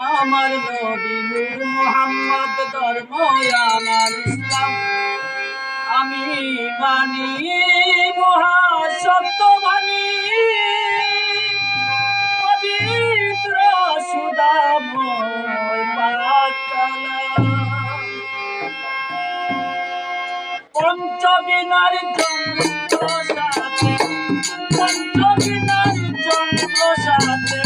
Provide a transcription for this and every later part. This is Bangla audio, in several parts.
আমার নবী নূর মোহাম্মদ ধর্ম আমার ইসলাম। আমি মানি মহাসত্য মানি পবিত্র পাতলা পঞ্চবিনার যন্ত্র সাথে, পঞ্চবিনার যন্ত্র সাথে।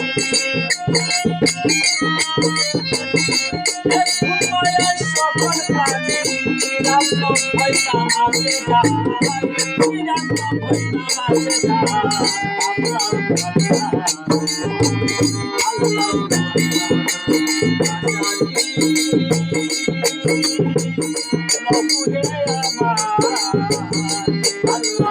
Allah